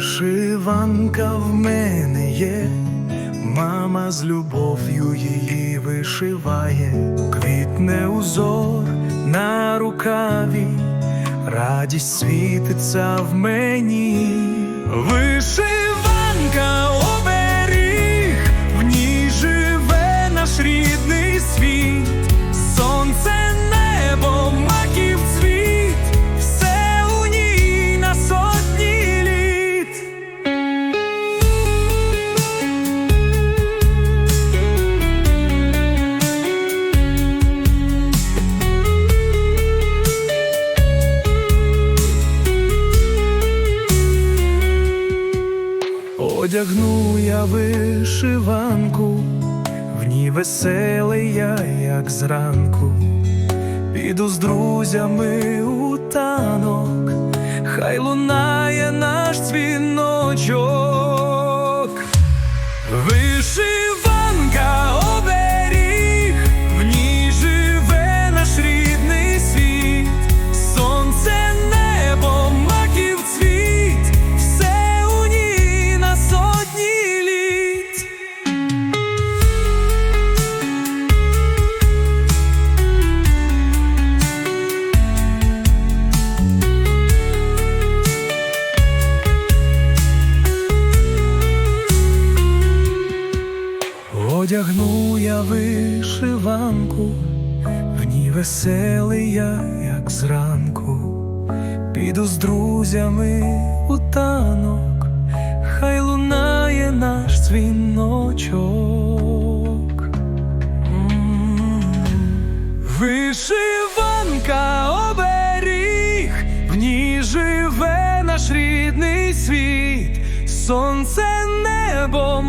Вишиванка в мене є, мама з любов'ю її вишиває, квітне узор на рукаві, радість світиться в мені. Вишиванка Одягну я вишиванку, в ній веселий я, як зранку, піду з друзями у танок, хай лунає наш дзвіночок. Вишиванка Одягну я вишиванку, в ній веселий я, як зранку, піду з друзями у танок, хай лунає наш дзвіночок. Вишиванка оберіг, в ній живе наш рідний світ, сонце, небо,